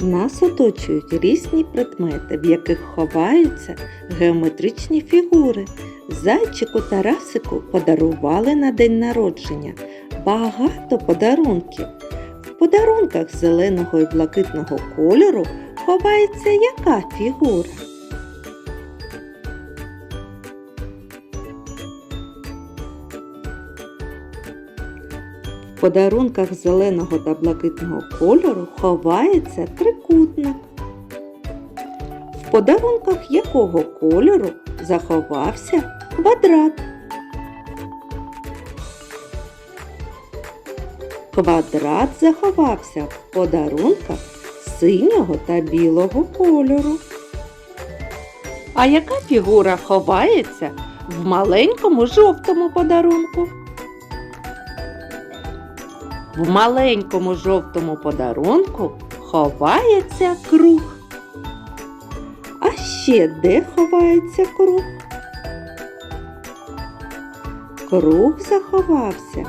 Нас оточують різні предмети, в яких ховаються геометричні фігури. Зайчику Тарасику подарували на день народження багато подарунків. В подарунках зеленого і блакитного кольору ховається яка фігура? В подарунках зеленого та блакитного кольору ховається трикутник. В подарунках якого кольору заховався квадрат? Квадрат заховався в подарунках синього та білого кольору. А яка фігура ховається в маленькому жовтому подарунку? В маленькому жовтому подарунку ховається круг. А ще де ховається круг? Круг заховався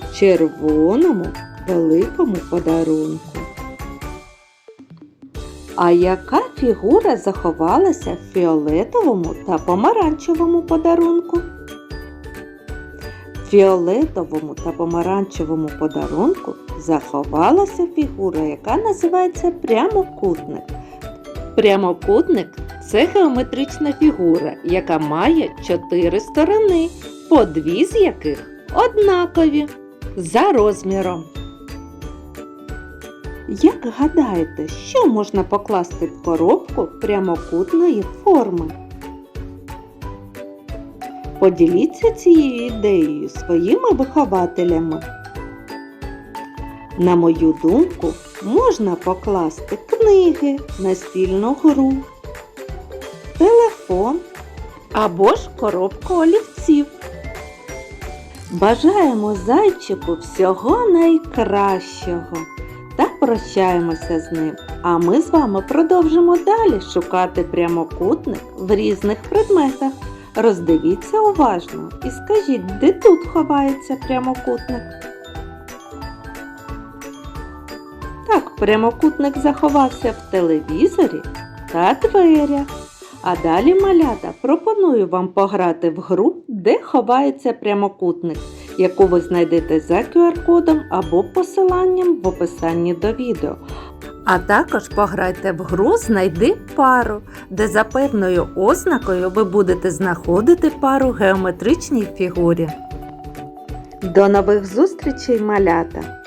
в червоному великому подарунку. А яка фігура заховалася в фіолетовому та помаранчевому подарунку? Фіолетовому та помаранчевому подарунку заховалася фігура, яка називається прямокутник. Прямокутник це геометрична фігура, яка має чотири сторони, по дві з яких однакові за розміром. Як гадаєте, що можна покласти в коробку прямокутної форми? Поділіться цією ідеєю своїми вихователями. На мою думку, можна покласти книги, настільну гру, телефон або ж коробку олівців. Бажаємо зайчику всього найкращого та прощаємося з ним. А ми з вами продовжимо далі шукати прямокутник в різних предметах. Роздивіться уважно і скажіть, де тут ховається прямокутник. Так, прямокутник заховався в телевізорі та дверях. А далі, малята, пропоную вам пограти в гру, де ховається прямокутник, яку ви знайдете за QR-кодом або посиланням в описанні до відео. А також пограйте в гру Знайди пару, де за певною ознакою ви будете знаходити пару геометричній фігурі. До нових зустрічей, малята!